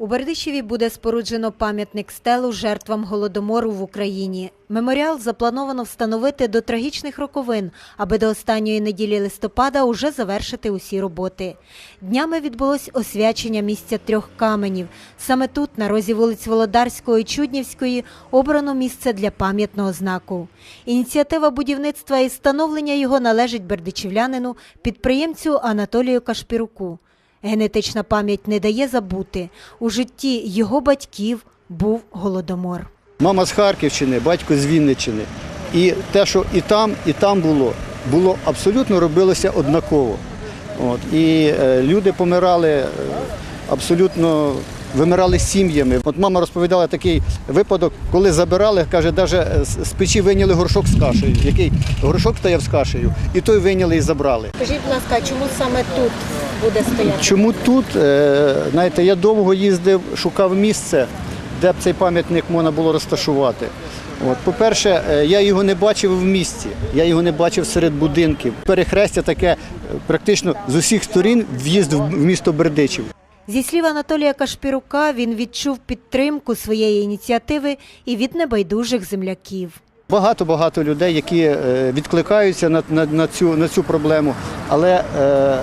У Бердичеві буде споруджено пам'ятник стелу жертвам голодомору в Україні. Меморіал заплановано встановити до трагічних роковин, аби до останньої неділі листопада уже завершити усі роботи. Днями відбулось освячення місця трьох каменів. Саме тут, на розі вулиць Володарського і Чуднівської, обрано місце для пам'ятного знаку. Ініціатива будівництва і встановлення його належить бердичівлянину, підприємцю Анатолію Кашпіруку. Генетична пам'ять не дає забути. У житті його батьків був голодомор. Мама з Харківщини, батько з Вінниччини. І те, що і там, і там було, було абсолютно робилося однаково. От. І е, люди помирали е, абсолютно. Вимирали сім'ями. От мама розповідала такий випадок, коли забирали, каже, навіть з печі вийняли горшок з кашею, який горшок стояв з кашею, і той вийняли і забрали. Скажіть, будь ласка, чому саме тут буде стояти? Чому тут? Е, Знаєте, я довго їздив, шукав місце, де б цей пам'ятник можна було розташувати. От, по-перше, е, я його не бачив в місті, я його не бачив серед будинків. Перехрестя таке е, практично з усіх сторін в'їзд в місто Бердичів. Зі слів Анатолія Кашпірука, він відчув підтримку своєї ініціативи і від небайдужих земляків. Багато-багато людей, які е, відкликаються на, на, на, цю, на цю проблему, але е, е,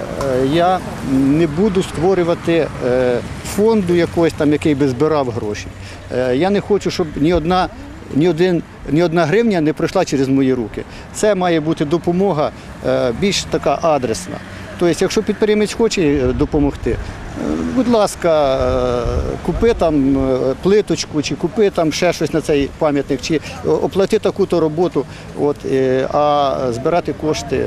я не буду створювати е, фонду якогось там, який би збирав гроші. Е, я не хочу, щоб ні одна, ні, один, ні одна гривня не пройшла через мої руки. Це має бути допомога е, більш така адресна. Тобто, якщо підприємець хоче е, допомогти, будь ласка, е, купи там е, плиточку, чи купи там ще щось на цей пам'ятник, чи оплати таку-то роботу, от, е, а збирати кошти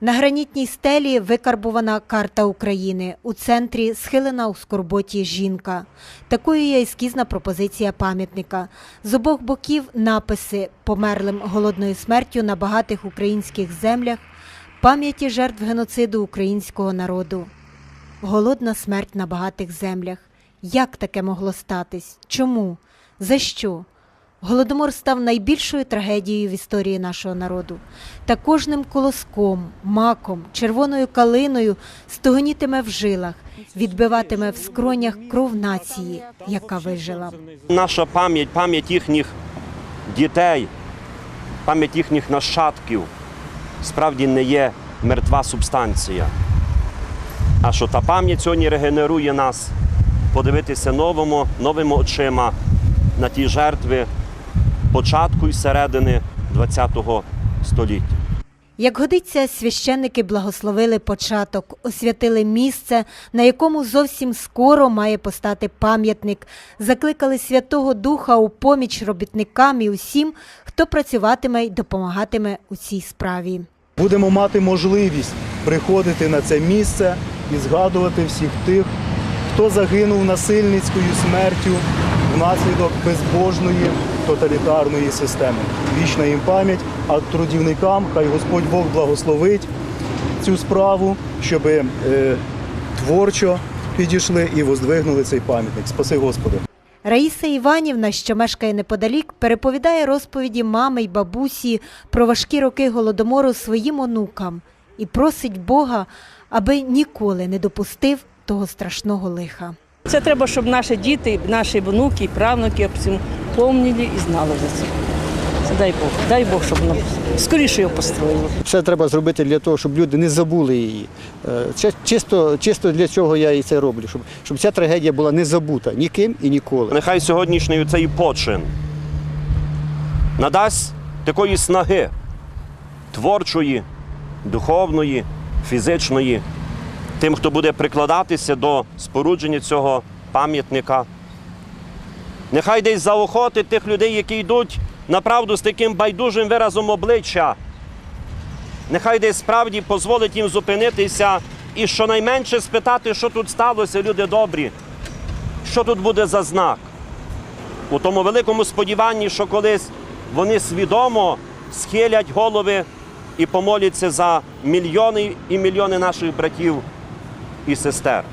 На гранітній стелі викарбувана карта України. У центрі схилена у скорботі жінка. Такою є ескізна пропозиція пам'ятника. З обох боків написи померлим голодною смертю на багатих українських землях, пам'яті жертв геноциду українського народу. Голодна смерть на багатих землях. Як таке могло статись? Чому? За що? Голодомор став найбільшою трагедією в історії нашого народу. Та кожним колоском, маком, червоною калиною стогонітиме в жилах, відбиватиме в скронях кров нації, яка вижила. Наша пам'ять, пам'ять їхніх дітей, пам'ять їхніх нащадків справді не є мертва субстанція. А що та пам'ять сьогодні регенерує нас подивитися новому, новими очима на ті жертви початку і середини ХХ століття. Як годиться, священники благословили початок, освятили місце, на якому зовсім скоро має постати пам'ятник, закликали Святого Духа у поміч робітникам і усім, хто працюватиме й допомагатиме у цій справі. Будемо мати можливість приходити на це місце і згадувати всіх тих, хто загинув насильницькою смертю внаслідок безбожної тоталітарної системи. Вічна їм пам'ять, а трудівникам хай Господь Бог благословить цю справу, щоб е, творчо підійшли і воздвигнули цей пам'ятник. Спаси Господи. Раїса Іванівна, що мешкає неподалік, переповідає розповіді мами й бабусі про важкі роки голодомору своїм онукам і просить Бога, аби ніколи не допустив того страшного лиха. Це треба, щоб наші діти, наші внуки, правнуки об цьому помнили і знали за це. Це дай Бог, дай Бог, щоб нам скоріше його построїли. Все треба зробити для того, щоб люди не забули її. Е, чи- Чисто, чисто для цього я і це роблю, щоб, щоб ця трагедія була не забута ніким і ніколи. Нехай сьогоднішній цей почин надасть такої снаги творчої, духовної, фізичної, тим, хто буде прикладатися до спорудження цього пам'ятника. Нехай десь заохотить тих людей, які йдуть направду з таким байдужим виразом обличчя. Нехай десь справді дозволить їм зупинитися і щонайменше спитати, що тут сталося, люди добрі, що тут буде за знак. У тому великому сподіванні, що колись вони свідомо схилять голови і помоляться за мільйони і мільйони наших братів і сестер.